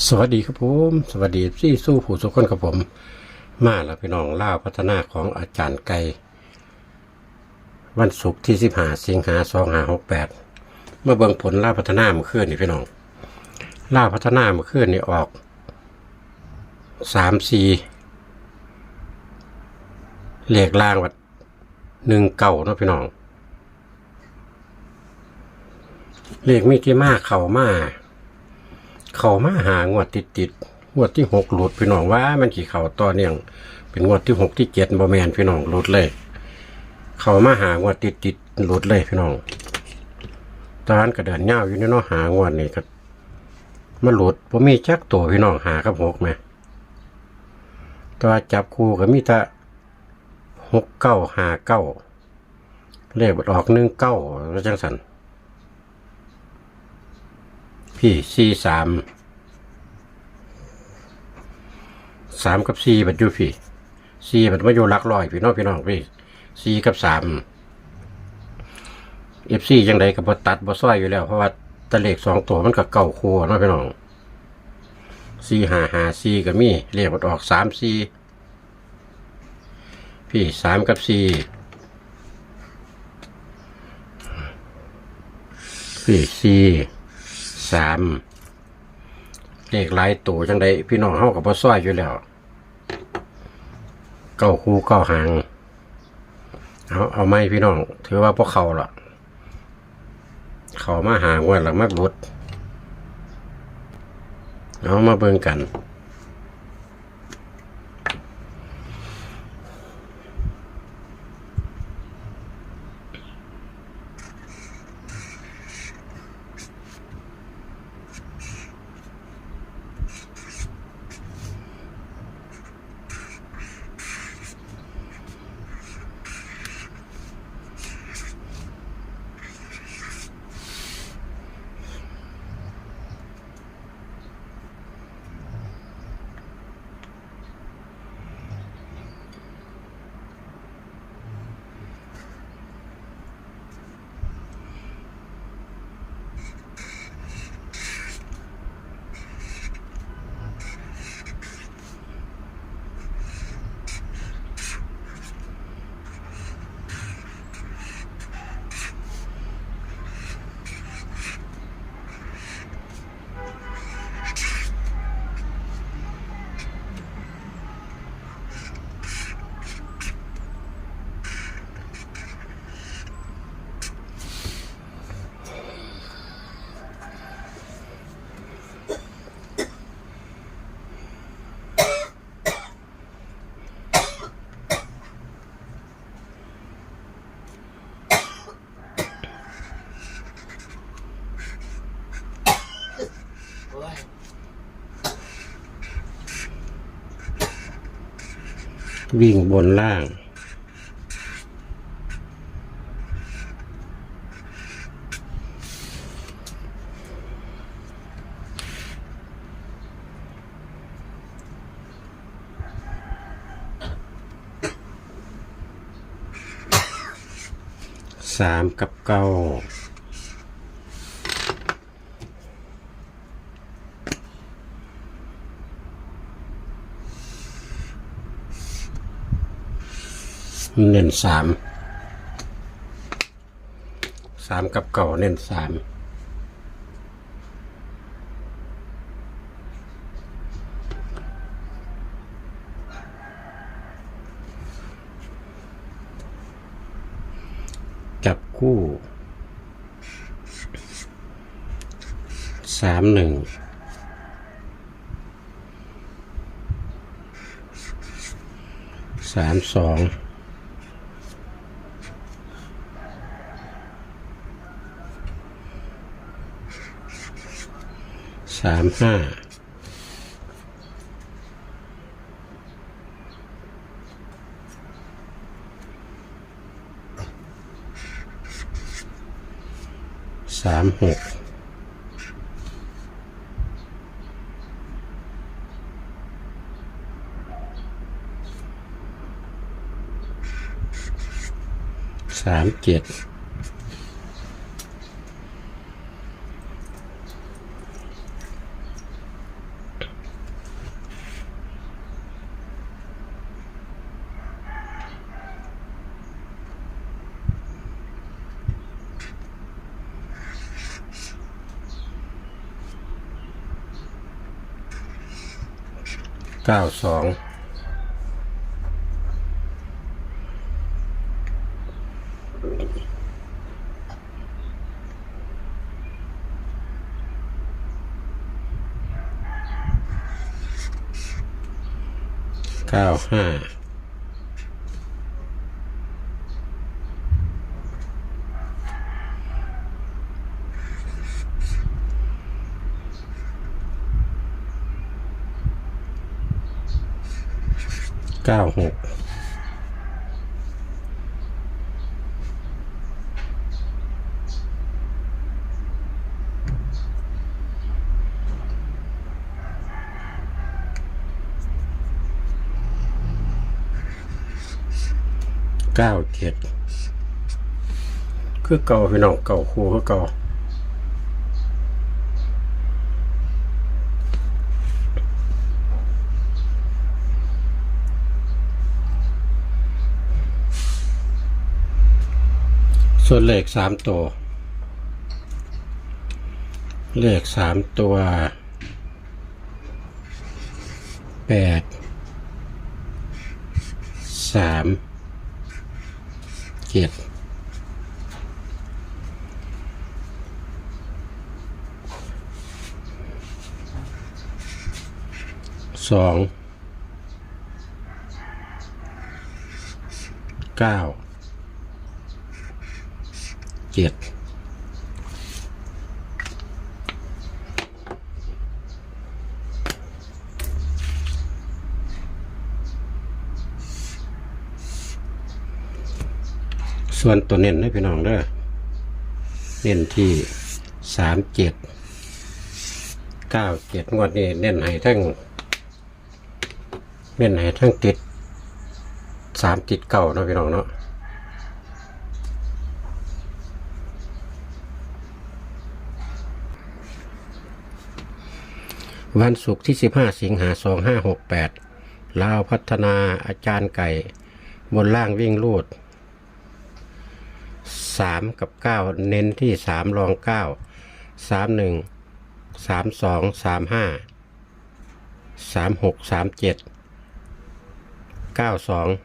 สวัสดีครับผม สวัสดีที่สู้ผู้สุขคนครับผม มาแล้วพี่น้องเล่าพัฒนาของอาจารย์ไก่วันศุกร์ที่สิบห้าสิงหาสองหาหกแปดเมื่อเบิ่งผลล่าพัฒนาเมื่อคืนนี่พี่น้องล่าพัฒนาเมื่อคืนนี่ออกสามสี่เลขล่างวัดหนึ่งเก่าเนาะพี่น้องเลขมีที่มาเข่ามา เขามาหางวดติดติดงวดที่หกหลุดพี่น้องว่ามันกี่เข่าต่อเนื่องเป็นงวดที่หกที่เจ็ดบอแมนพี่น้องหลุดเลย เขามาหางวดติดติดหลุดเลยพี่น้องตอนนั้นก็เดินเง่าอยู่ในเนาะหางวดนี่ก็มาหลุดผมมีจักตัวพี่น้องหากับหกไหมตัวจับคู่ก็มีแต่หกเก้าหาเก้าเลขออกหนึ่งเก้าแล้วจังสัน พี่สี่สามสามกับสี่บัดอยู่พี่สี่บัดมาอยู่ลักร้อยพี่น้องพี่น้องพี่สี่กับสามเอฟซียังไดกับบตัดบ่ซ้อยอยู่แล้วเพราะว่าตะเลขสองตัวมันก็เก่าคู่เนาะพี่น้องสี่หาหาสี่ก็มีเลขมันออกสามสี่พี่สามกับสี่พี่สี่ สามเลขหลายตัวจังใดพี่น้องเฮากับพ่อซ้อยอยู่แล้วเก้าคู่เก้าหางเอาเอาไม่พี่น้อง ถือว่าพวกเขาละเขามาหางวันหลังมากรุดเอามาเบิ่งกัน วิ่งบนล่าง สามกับเก้า เน้นสามสามกับเก่าเน้นสามจับคู่สามหนึ่งสามสอง สามห้าสามหกสามเจ็ด ส เก้าสองเก้าห้า เก้าหกเก้าเจ็ดคือเก่าพี่น้องเก่าคู่คือเก่า ส่วนเลขสามตัว เลขสามตัวแปดสามเจ็ดสองเก้า เจ็ดส่วนตัวเน้นให้พี่น้องเด้อเน้นที่สามเจ็ดเก้าเจ็ดงวดนี้เน้นให้ทั้งเน้นให้ทั้งติดสามติดเก่าเนาะพี่น้องเนาะ วันศุกร์ที่ 15 สิงหา2568 ลาวพัฒนาอาจารย์ไก่ บนล่างวิ่งลูด 3 กับ 9 เน้นที่ 3 รอง 9 31 32 35 36 37 92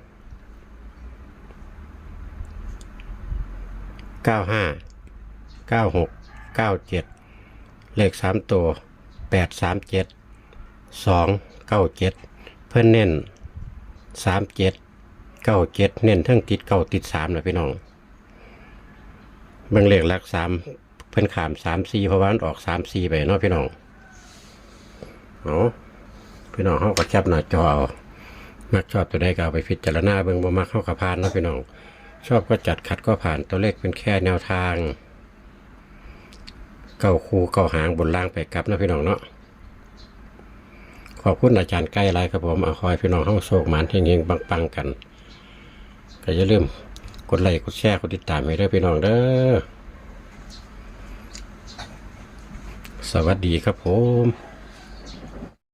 95 96 97 เลข 3 ตัว แปดสามเจ็ดสองเก้าเจ็ดเพื่อนเน้นสามเจ็ดเก้าเจ็ดเน้นทั้งติดเก้าติดสามนะพี่น้องเบิ่งเลขหลักสามเพื่อนขามสามสี่เพราะว่ามันออกสามสี่ไปเนาะพี่น้องเอาพี่น้องเขาก็แคปหน้าจอเอามักชอบตัวใดก็เอาไปพิจารณาเบิ่งบ่มักเข้ากระพานเนาะพี่น้อง ชอบก็จัดขัดก็ผ่านตัวเลขเป็นแค่แนวทาง เก้าคูเก้าหางบนล่างไปกลับนะพี่น้องเนาะขอบคุณอาจารย์ใกล้ไรครับผมเอาคอยพี่น้องห้องโศกหมานเฮงๆปังๆกันก็อย่าลืมกดไลค์กดแชร์กดติดตามให้ด้วยพี่น้องเด้อสวัสดีครับผม